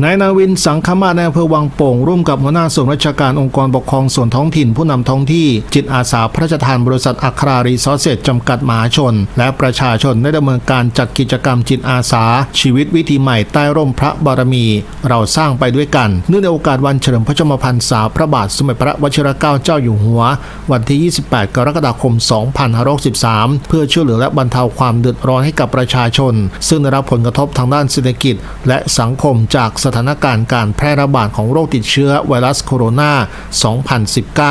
นายนาวินสังคมาในอำเภอวังโป่ง ร่วมกับหัวหน้าส่วนราชการองค์กรปกครองส่วนท้องถิ่นผู้นำท้องที่ จิตอาสาพระราชทานบริษัทอัครารีซอสเซจจำกัดมหาชน และประชาชนได้ดำเนินการจัดกิจกรรมจิตอาสา ชีวิตวิถีใหม่ใต้ร่มพระบารมี เราสร้างไปด้วยกัน เนื่องในโอกาสวันเฉลิมพระชนมพรรษาพระบาทสมเด็จพระวชิรเกล้าเจ้าอยู่หัว วันที่ 28 กรกฎาคม 2563 เพื่อช่วยเหลือและบรรเทาความเดือดร้อนให้กับประชาชน ซึ่งได้รับผลกระทบทางด้านเศรษฐกิจ และสังคมจากสถานการณ์การแพร่ระบาดของโรคติดเชื้อไวรัสโคโรนา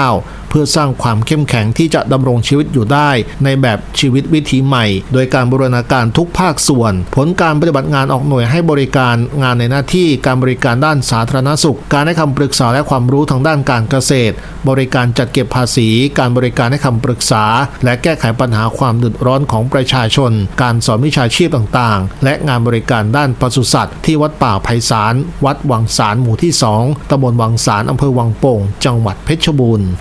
2019 เพื่อสร้างความเข้มแข็งที่จะดำรงชีวิตอยู่ได้ ในแบบชีวิตวิถีใหม่ โดยการบูรณาการทุกภาคส่วน ผลการปฏิบัติงานออกหน่วยให้บริการงานในหน้าที่การบริการด้านสาธารณสุข การให้คำปรึกษาและความรู้ทางด้านการเกษตร บริการจัดเก็บภาษี การบริการให้คำปรึกษา และแก้ไขปัญหาความเดือดร้อนของประชาชน การสอนวิชาชีพต่างๆ และงานบริการด้านปศุสัตว์ ที่วัดป่าไผ่สารวัดวังสารหมู่ที่ 2ตำบลวังสารอำเภอวังโป่ง จังหวัดเพชรบูรณ์